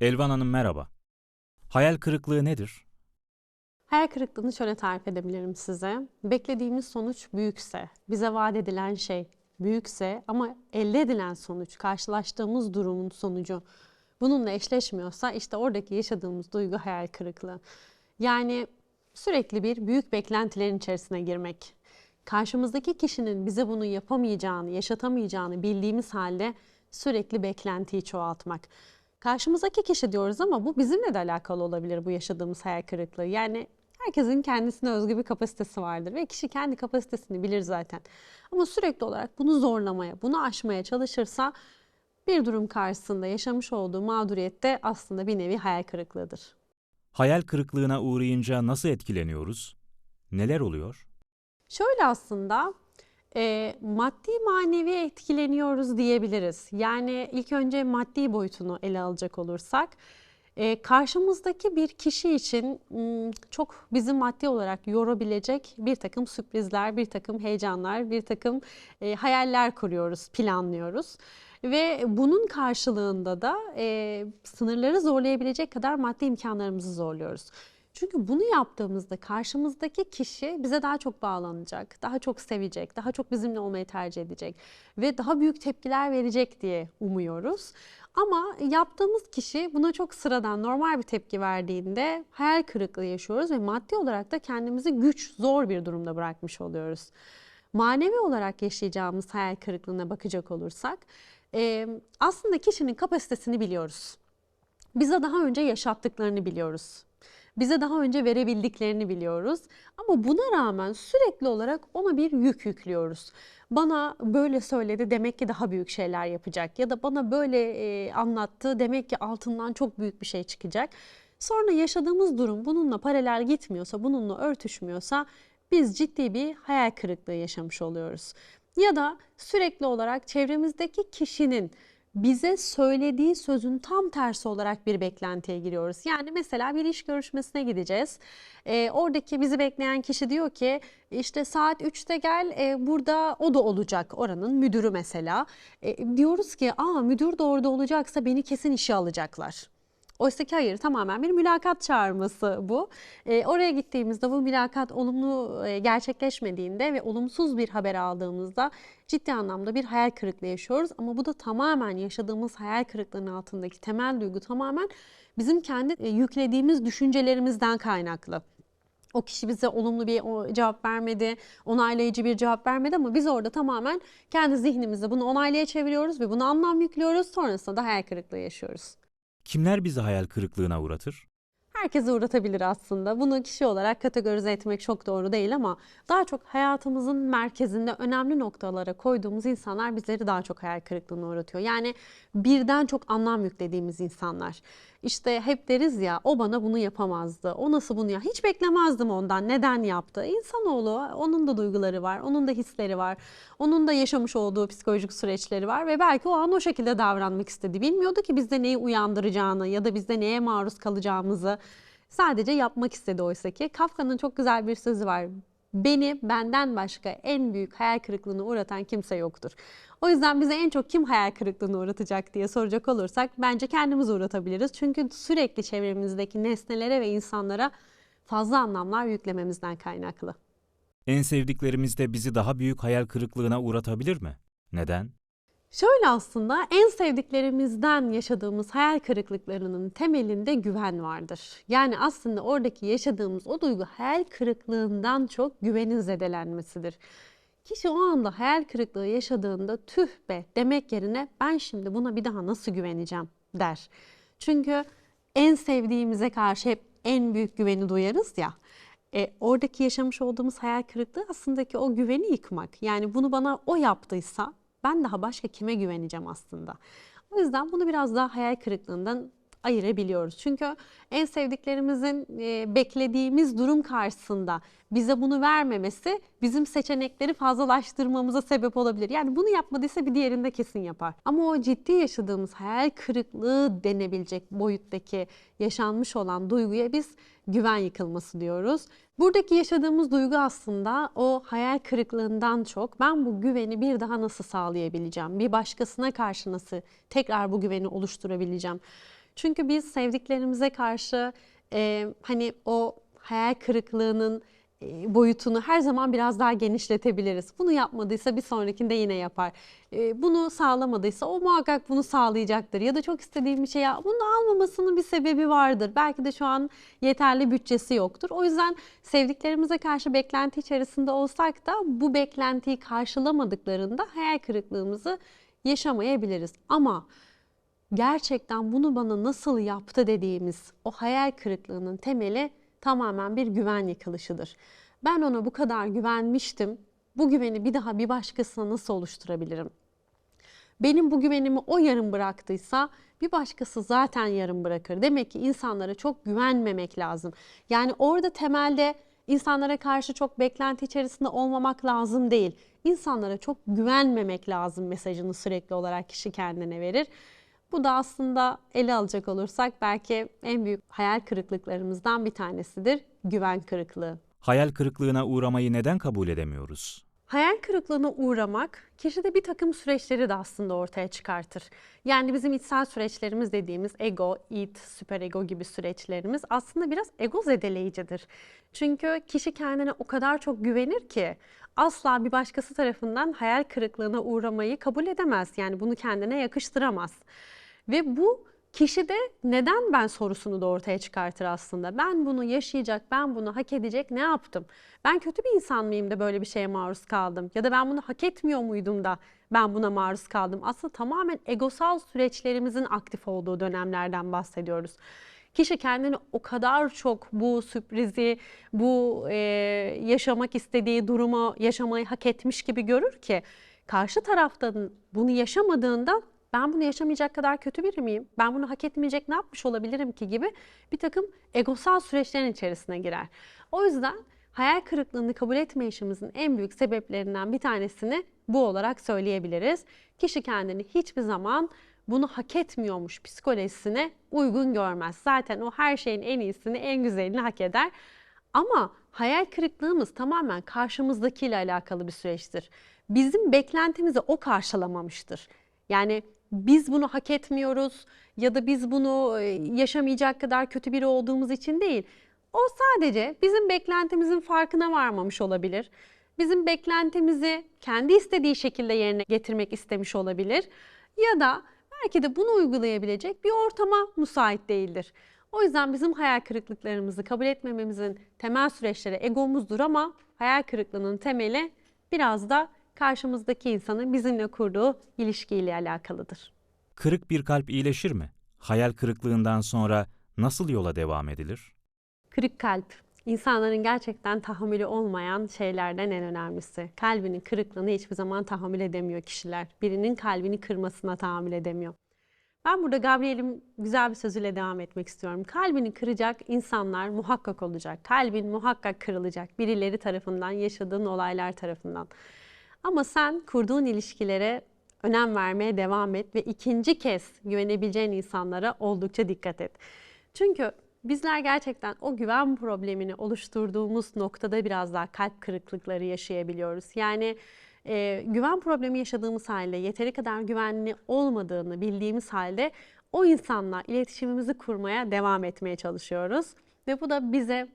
Elvan Hanım merhaba. Hayal kırıklığı nedir? Hayal kırıklığını şöyle tarif edebilirim size. Beklediğimiz sonuç büyükse, bize vaat edilen şey büyükse ama elde edilen sonuç, karşılaştığımız durumun sonucu bununla eşleşmiyorsa işte oradaki yaşadığımız duygu hayal kırıklığı. Yani sürekli bir büyük beklentilerin içerisine girmek. Karşımızdaki kişinin bize bunu yapamayacağını, yaşatamayacağını bildiğimiz halde sürekli beklentiyi çoğaltmak. Karşımızdaki kişi diyoruz ama bu bizimle de alakalı olabilir bu yaşadığımız hayal kırıklığı. Yani herkesin kendisine özgü bir kapasitesi vardır ve kişi kendi kapasitesini bilir zaten. Ama sürekli olarak bunu zorlamaya, bunu aşmaya çalışırsa bir durum karşısında yaşamış olduğu mağduriyette aslında bir nevi hayal kırıklığıdır. Hayal kırıklığına uğrayınca nasıl etkileniyoruz? Neler oluyor? Şöyle aslında e, maddi manevi etkileniyoruz diyebiliriz. Yani ilk önce maddi boyutunu ele alacak olursak e, karşımızdaki bir kişi için m, çok bizi maddi olarak yorabilecek bir takım sürprizler, bir takım heyecanlar, bir takım e, hayaller kuruyoruz, planlıyoruz. Ve bunun karşılığında da e, sınırları zorlayabilecek kadar maddi imkanlarımızı zorluyoruz. Çünkü bunu yaptığımızda karşımızdaki kişi bize daha çok bağlanacak, daha çok sevecek, daha çok bizimle olmayı tercih edecek ve daha büyük tepkiler verecek diye umuyoruz. Ama yaptığımız kişi buna çok sıradan, normal bir tepki verdiğinde hayal kırıklığı yaşıyoruz ve maddi olarak da kendimizi güç, zor bir durumda bırakmış oluyoruz. Manevi olarak yaşayacağımız hayal kırıklığına bakacak olursak aslında kişinin kapasitesini biliyoruz. Bize daha önce yaşattıklarını biliyoruz. Bize daha önce verebildiklerini biliyoruz. Ama buna rağmen sürekli olarak ona bir yük yüklüyoruz. Bana böyle söyledi demek ki daha büyük şeyler yapacak ya da bana böyle e, anlattı demek ki altından çok büyük bir şey çıkacak. Sonra yaşadığımız durum bununla paralel gitmiyorsa, bununla örtüşmüyorsa biz ciddi bir hayal kırıklığı yaşamış oluyoruz. Ya da sürekli olarak çevremizdeki kişinin bize söylediği sözün tam tersi olarak bir beklentiye giriyoruz. Yani mesela bir iş görüşmesine gideceğiz. Ee, oradaki bizi bekleyen kişi diyor ki işte saat 3'te gel e, burada o da olacak oranın müdürü mesela. E, diyoruz ki aa müdür de orada olacaksa beni kesin işe alacaklar. Oysa ki hayır tamamen bir mülakat çağırması bu. E, oraya gittiğimizde bu mülakat olumlu e, gerçekleşmediğinde ve olumsuz bir haber aldığımızda ciddi anlamda bir hayal kırıklığı yaşıyoruz. Ama bu da tamamen yaşadığımız hayal kırıklığının altındaki temel duygu tamamen bizim kendi e, yüklediğimiz düşüncelerimizden kaynaklı. O kişi bize olumlu bir cevap vermedi, onaylayıcı bir cevap vermedi ama biz orada tamamen kendi zihnimizde bunu onaylaya çeviriyoruz ve buna anlam yüklüyoruz. Sonrasında da hayal kırıklığı yaşıyoruz. Kimler bizi hayal kırıklığına uğratır? Herkese uğratabilir aslında. Bunu kişi olarak kategorize etmek çok doğru değil ama daha çok hayatımızın merkezinde önemli noktalara koyduğumuz insanlar bizleri daha çok hayal kırıklığına uğratıyor. Yani birden çok anlam yüklediğimiz insanlar. İşte hep deriz ya o bana bunu yapamazdı. O nasıl bunu ya? Hiç beklemezdim ondan. Neden yaptı? İnsanoğlu onun da duyguları var, onun da hisleri var. Onun da yaşamış olduğu psikolojik süreçleri var ve belki o an o şekilde davranmak istedi. Bilmiyordu ki bizde neyi uyandıracağını ya da bizde neye maruz kalacağımızı. Sadece yapmak istedi oysa ki. Kafka'nın çok güzel bir sözü var. Beni benden başka en büyük hayal kırıklığına uğratan kimse yoktur. O yüzden bize en çok kim hayal kırıklığına uğratacak diye soracak olursak bence kendimiz uğratabiliriz. Çünkü sürekli çevremizdeki nesnelere ve insanlara fazla anlamlar yüklememizden kaynaklı. En sevdiklerimiz de bizi daha büyük hayal kırıklığına uğratabilir mi? Neden? Şöyle aslında en sevdiklerimizden yaşadığımız hayal kırıklıklarının temelinde güven vardır. Yani aslında oradaki yaşadığımız o duygu hayal kırıklığından çok güvenin zedelenmesidir. Kişi o anda hayal kırıklığı yaşadığında tüh be demek yerine ben şimdi buna bir daha nasıl güveneceğim der. Çünkü en sevdiğimize karşı hep en büyük güveni duyarız ya. E, oradaki yaşamış olduğumuz hayal kırıklığı aslında ki o güveni yıkmak. Yani bunu bana o yaptıysa ben daha başka kime güveneceğim aslında. O yüzden bunu biraz daha hayal kırıklığından ayırabiliyoruz. Çünkü en sevdiklerimizin e, beklediğimiz durum karşısında bize bunu vermemesi bizim seçenekleri fazlalaştırmamıza sebep olabilir. Yani bunu yapmadıysa bir diğerinde kesin yapar. Ama o ciddi yaşadığımız hayal kırıklığı denebilecek boyuttaki yaşanmış olan duyguya biz güven yıkılması diyoruz. Buradaki yaşadığımız duygu aslında o hayal kırıklığından çok ben bu güveni bir daha nasıl sağlayabileceğim? Bir başkasına karşı nasıl tekrar bu güveni oluşturabileceğim? Çünkü biz sevdiklerimize karşı e, hani o hayal kırıklığının e, boyutunu her zaman biraz daha genişletebiliriz. Bunu yapmadıysa bir sonrakinde yine yapar. E, Bunu sağlamadıysa o muhakkak bunu sağlayacaktır. Ya da çok istediğim bir şey ya bunu almamasının bir sebebi vardır. Belki de şu an yeterli bütçesi yoktur. O yüzden sevdiklerimize karşı beklenti içerisinde olsak da bu beklentiyi karşılamadıklarında hayal kırıklığımızı yaşamayabiliriz. Ama gerçekten bunu bana nasıl yaptı dediğimiz o hayal kırıklığının temeli tamamen bir güven yıkılışıdır. Ben ona bu kadar güvenmiştim. Bu güveni bir daha bir başkasına nasıl oluşturabilirim? Benim bu güvenimi o yarım bıraktıysa bir başkası zaten yarım bırakır. Demek ki insanlara çok güvenmemek lazım. Yani orada temelde insanlara karşı çok beklenti içerisinde olmamak lazım değil. İnsanlara çok güvenmemek lazım mesajını sürekli olarak kişi kendine verir. Bu da aslında ele alacak olursak belki en büyük hayal kırıklıklarımızdan bir tanesidir güven kırıklığı. Hayal kırıklığına uğramayı neden kabul edemiyoruz? Hayal kırıklığına uğramak kişide bir takım süreçleri de aslında ortaya çıkartır. Yani bizim içsel süreçlerimiz dediğimiz ego, id, süperego gibi süreçlerimiz aslında biraz ego zedeleyicidir. Çünkü kişi kendine o kadar çok güvenir ki asla bir başkası tarafından hayal kırıklığına uğramayı kabul edemez. Yani bunu kendine yakıştıramaz. Ve bu kişi de neden ben sorusunu da ortaya çıkartır aslında. Ben bunu yaşayacak, ben bunu hak edecek ne yaptım? Ben kötü bir insan mıyım da böyle bir şeye maruz kaldım? Ya da ben bunu hak etmiyor muydum da ben buna maruz kaldım? Aslında tamamen egosal süreçlerimizin aktif olduğu dönemlerden bahsediyoruz. Kişi kendini o kadar çok bu sürprizi, bu e, yaşamak istediği durumu yaşamayı hak etmiş gibi görür ki karşı taraftan bunu yaşamadığında ben bunu yaşamayacak kadar kötü biri miyim? Ben bunu hak etmeyecek ne yapmış olabilirim ki gibi bir takım egosal süreçlerin içerisine girer. O yüzden hayal kırıklığını kabul etmeyişimizin en büyük sebeplerinden bir tanesini bu olarak söyleyebiliriz. Kişi kendini hiçbir zaman bunu hak etmiyormuş psikolojisine uygun görmez. Zaten o her şeyin en iyisini, en güzelini hak eder. Ama hayal kırıklığımız tamamen karşımızdakiyle alakalı bir süreçtir. Bizim beklentimizi o karşılamamıştır. Yani biz bunu hak etmiyoruz ya da biz bunu e, yaşamayacak kadar kötü biri olduğumuz için değil. O sadece bizim beklentimizin farkına varmamış olabilir. Bizim beklentimizi kendi istediği şekilde yerine getirmek istemiş olabilir. Ya da belki de bunu uygulayabilecek bir ortama müsait değildir. O yüzden bizim hayal kırıklıklarımızı kabul etmememizin temel süreçleri egomuzdur ama hayal kırıklığının temeli biraz da karşımızdaki insanın bizimle kurduğu ilişkiyle alakalıdır. Kırık bir kalp iyileşir mi? Hayal kırıklığından sonra nasıl yola devam edilir? Kırık kalp, insanların gerçekten tahammülü olmayan şeylerden en önemlisi. Kalbinin kırıklığını hiçbir zaman tahammül edemiyor kişiler. Birinin kalbini kırmasına tahammül edemiyor. Ben burada Gabriel'in güzel bir sözüyle devam etmek istiyorum. Kalbini kıracak insanlar muhakkak olacak. Kalbin muhakkak kırılacak birileri tarafından, yaşadığın olaylar tarafından. Ama sen kurduğun ilişkilere önem vermeye devam et ve ikinci kez güvenebileceğin insanlara oldukça dikkat et. Çünkü bizler gerçekten o güven problemini oluşturduğumuz noktada biraz daha kalp kırıklıkları yaşayabiliyoruz. Yani e, güven problemi yaşadığımız halde yeteri kadar güvenli olmadığını bildiğimiz halde o insanla iletişimimizi kurmaya devam etmeye çalışıyoruz. Ve bu da bize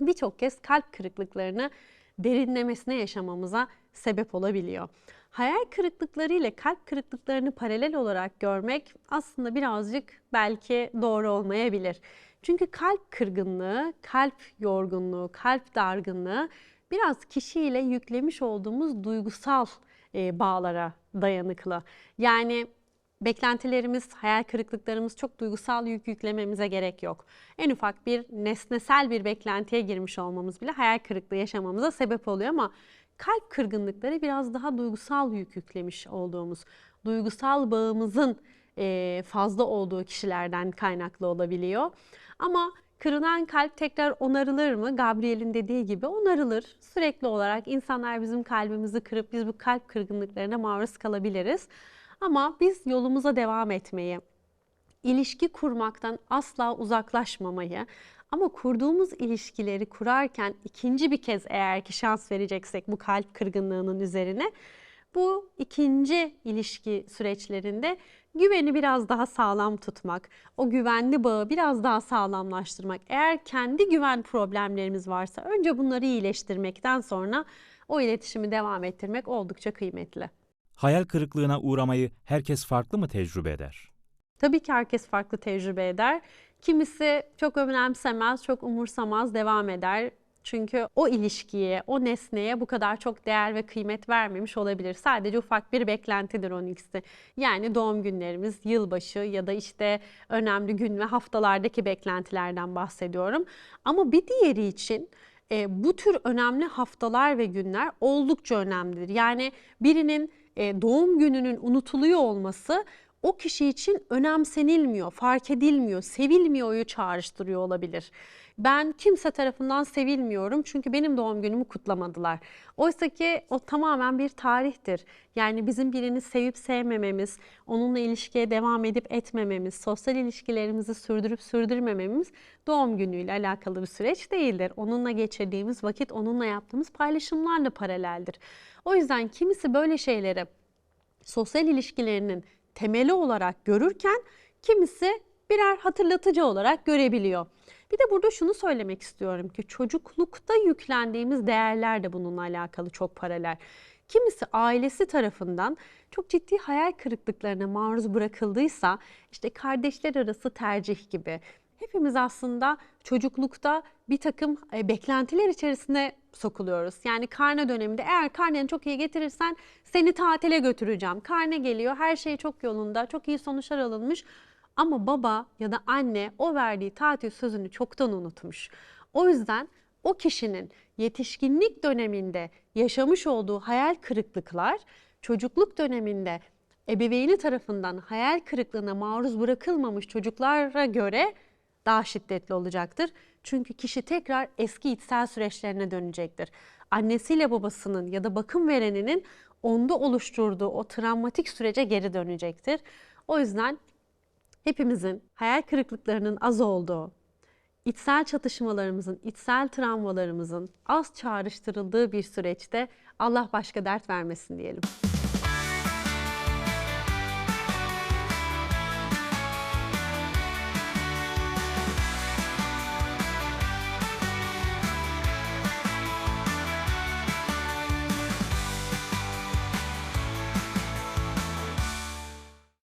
birçok kez kalp kırıklıklarını derinlemesine yaşamamıza sebep olabiliyor. Hayal kırıklıkları ile kalp kırıklıklarını paralel olarak görmek aslında birazcık belki doğru olmayabilir. Çünkü kalp kırgınlığı, kalp yorgunluğu, kalp dargınlığı biraz kişiyle yüklemiş olduğumuz duygusal e, bağlara dayanıklı. Yani beklentilerimiz, hayal kırıklıklarımız çok duygusal yük yüklememize gerek yok. En ufak bir nesnesel bir beklentiye girmiş olmamız bile hayal kırıklığı yaşamamıza sebep oluyor ama kalp kırgınlıkları biraz daha duygusal yük yüklemiş olduğumuz, duygusal bağımızın fazla olduğu kişilerden kaynaklı olabiliyor. Ama kırılan kalp tekrar onarılır mı? Gabriel'in dediği gibi onarılır. Sürekli olarak insanlar bizim kalbimizi kırıp biz bu kalp kırgınlıklarına maruz kalabiliriz. Ama biz yolumuza devam etmeyi, ilişki kurmaktan asla uzaklaşmamayı ama kurduğumuz ilişkileri kurarken ikinci bir kez eğer ki şans vereceksek bu kalp kırgınlığının üzerine bu ikinci ilişki süreçlerinde güveni biraz daha sağlam tutmak, o güvenli bağı biraz daha sağlamlaştırmak. Eğer kendi güven problemlerimiz varsa önce bunları iyileştirmekten sonra o iletişimi devam ettirmek oldukça kıymetli. Hayal kırıklığına uğramayı herkes farklı mı tecrübe eder? Tabii ki herkes farklı tecrübe eder. Kimisi çok önemsemez, çok umursamaz, devam eder. Çünkü o ilişkiye, o nesneye bu kadar çok değer ve kıymet vermemiş olabilir. Sadece ufak bir beklentidir onun ikisi. Yani doğum günlerimiz, yılbaşı ya da işte önemli gün ve haftalardaki beklentilerden bahsediyorum. Ama bir diğeri için e, bu tür önemli haftalar ve günler oldukça önemlidir. Yani birinin e, doğum gününün unutuluyor olması o kişi için önemsenilmiyor, fark edilmiyor, sevilmiyor'yu çağrıştırıyor olabilir. Ben kimse tarafından sevilmiyorum çünkü benim doğum günümü kutlamadılar. Oysa ki o tamamen bir tarihtir. Yani bizim birini sevip sevmememiz, onunla ilişkiye devam edip etmememiz, sosyal ilişkilerimizi sürdürüp sürdürmememiz doğum günüyle alakalı bir süreç değildir. Onunla geçirdiğimiz vakit, onunla yaptığımız paylaşımlarla paraleldir. O yüzden kimisi böyle şeyleri sosyal ilişkilerinin temeli olarak görürken kimisi birer hatırlatıcı olarak görebiliyor. Bir de burada şunu söylemek istiyorum ki çocuklukta yüklendiğimiz değerler de bununla alakalı çok paralel. Kimisi ailesi tarafından çok ciddi hayal kırıklıklarına maruz bırakıldıysa işte kardeşler arası tercih gibi hepimiz aslında çocuklukta bir takım e, beklentiler içerisine sokuluyoruz. Yani karne döneminde eğer karneni çok iyi getirirsen seni tatile götüreceğim. Karne geliyor, her şey çok yolunda, çok iyi sonuçlar alınmış. Ama baba ya da anne o verdiği tatil sözünü çoktan unutmuş. O yüzden o kişinin yetişkinlik döneminde yaşamış olduğu hayal kırıklıklar çocukluk döneminde ebeveyni tarafından hayal kırıklığına maruz bırakılmamış çocuklara göre daha şiddetli olacaktır. Çünkü kişi tekrar eski içsel süreçlerine dönecektir. Annesiyle babasının ya da bakım vereninin onda oluşturduğu o travmatik sürece geri dönecektir. O yüzden hepimizin hayal kırıklıklarının az olduğu, içsel çatışmalarımızın, içsel travmalarımızın az çağrıştırıldığı bir süreçte Allah başka dert vermesin diyelim.